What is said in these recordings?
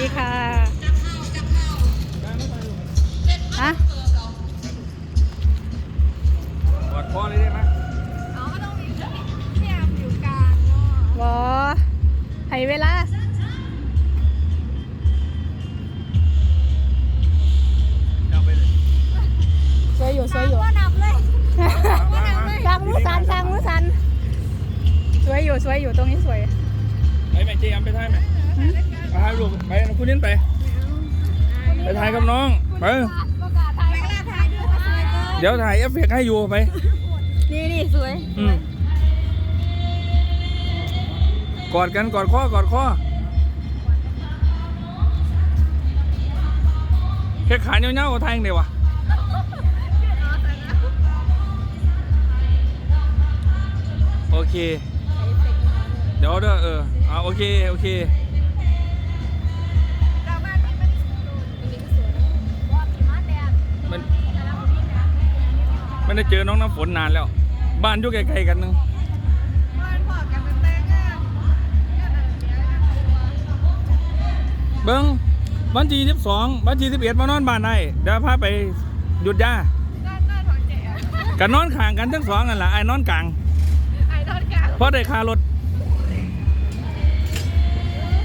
ดีค่ะฮะกอดคอเลยได้ไหมอ๋อก็ต้องมีพี่แอมอยู่กลางเนาะวอให้เวลาเอาไปเลยสวยอยู่สวยอยู่ว่านับเลยมามามาสั่งมือสันสั่งมือสันสวยอยู่สวยอยู่ตรงนี้สวยไปแม่เจมไปถ่ายไหม ไปถ่ายรูปไปนะคุณนิ้นไป ไปถ่ายกับน้อง ไปประกาศถ่ายกล้าถ่ายด้วยค่ะสวยเกินเดี๋ยวถ่ายเอฟเฟกต์ให้อยู่ไป นี่นี่สวย อืมกอดกันกอดข้อกอดข้อแค่ขาเนี้ยๆก็ทายเองเดียววะโอเค เดี๋ยวเด้อเออเอาโอเค โอเค ไม่ได้เจอน้องน้ำฝนนานแล้ว บ้านอยู่ไกลๆกันนึงมันพอกันเป็นแตงอะเนี่ยอะไรเนี่ยเบิ้งวันที่สิบสองวันที่สิบเอ็ดมานอนบ้านได้เดี๋ยวพาไปหยุดยาด้านหน้าถอนแจกกันนอนข้างกันทั้งสองนั่นแหละไอ้นอนกลางไอ้ทอดกลางเพราะได้ค่ารถ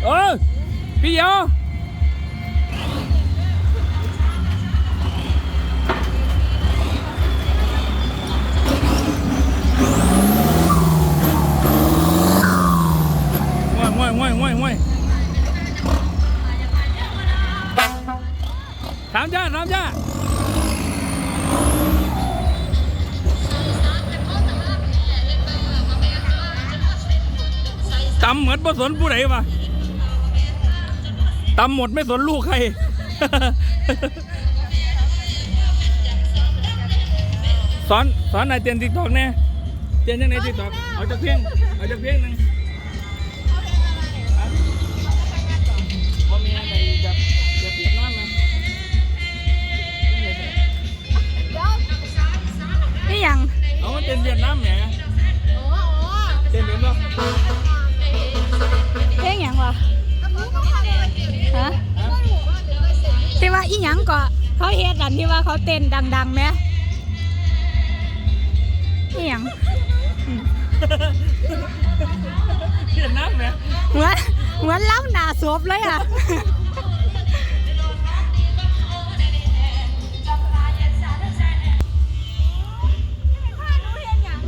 เออพี่เดียว ถามจ้าถามจ้าตำเหมือนผสนผู้ใดวะตำหมดไม่สนลูกใคร สอนสอนนายเตียนติ๊กตอกแน่เตียนยังไงติ๊กตอกเอาจากเพียงเอาจากเพียงหนึ่งพอมีอะไรจะจะเปลี่ยนน้ำไหม เป็นปะเพลงหยังวะก็มึงก็ทำอะไรเกี่ยวกับฮะก็หนูว่าเดี๋ยวไปเสร็จที่ว่าอีหยังก็เขาเฮ็ดอันที่ว่าเขาเต้นดังๆไหมอีหยังเวียดนามแหมเหมือนเหมือนล้ำหนาศพเลยอะ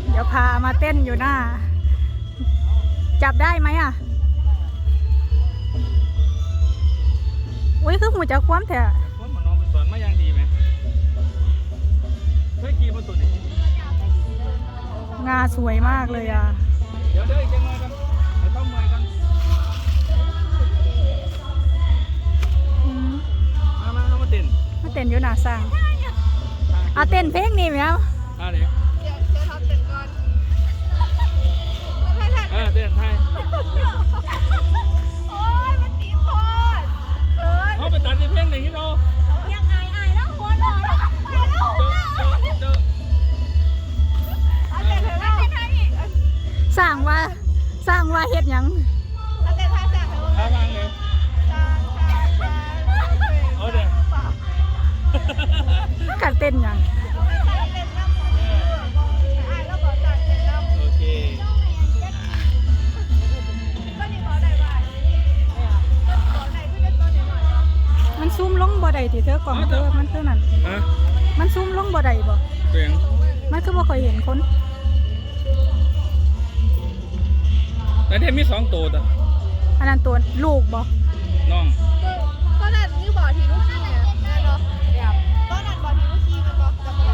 เดี๋ยวพามาเต้นอยู่หน้า จับได้ไหมอะ อุ้ยคือหูจะคว่ำแถะว่าหมอน้องไปสอนมาอย่างดีไหมเคยขี่มาตัวนี้งาสวยมากเลยอะ เดี๋ยวเดี๋ยวอีกจังหน่อยกันไปเข้าเมย์กันอืมมามาเอามาเต้นมาเต้นอยู่หน้าสร้างเอาเต้นเพลงนี่ไหมครับ ยังเอาเต้นไทยจากเถอะเอาวางเลยจางจางจางเอาเดี๋ยวกัดเต้นหยังเต้นน้ำไอ้แล้วบอกจางเต้นน้ำโอเคก็นี่บอกได้ว่าบอกได้คือเล่นตอนนี้หน่อยมันซูมลงบ่ได้ที่เธอกล่องเธอมันคือนั่นฮะมันซูมลงบ่ได้บ่เสียง มันคือบ่ค่อยเห็นคน แต่เทมมีสองตัวแต่อันนั้นตัวลูกบ่น้องก็นั่นนี่บอกทีลูกขี้เนี่ยแม่เนาะก็นั่นบอกทีลูกขี้มันบอกจำได้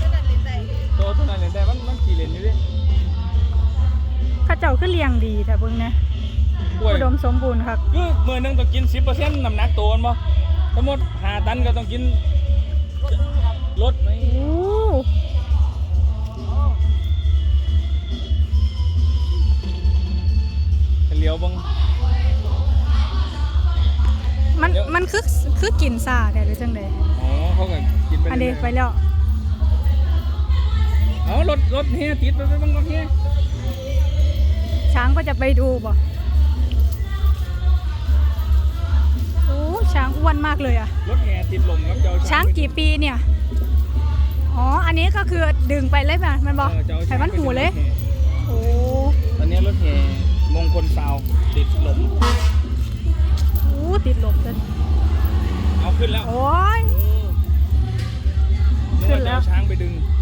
ก็นั่นเลยใจตัวเท่านั้นเลยแต่มันมันขี่เล่นอยู่ดิเข้าเจ้าคือเลี้ยงดีแต่เบิ่งนะกล้วยอุดมสมบูรณ์ครับคือมือหนึงต้องกินสิบเปอร์เซ็นต์น้ำหนักตัวมันบ่สมมติหาตันก็ต้องกินลดไหม โอ้ ยวบัง มันมันคือคือกินซ่าแต่หรือจังได๋อ๋อเขาก็กินไปอันนี้เรื่อยๆไปแล้วเอารถรถเฮียติดไปไปบังรถเฮียช้างก็จะไปดูบ่มากเลยอะ รถแห่ติดลมครับเจ้าช้างกี่ปีเนี่ย อ๋อ อันนี้ก็คือดึงไปเลยป่ะมันบอกเเจ้าไขมันหูเลย โอ้ ตอนนี้รถแห่ มงคลซาวด์ติดลมโหติดลมจนเอาขึ้นแล้ว โอ้ยนึกว่าจะเอาช้างไปดึงโ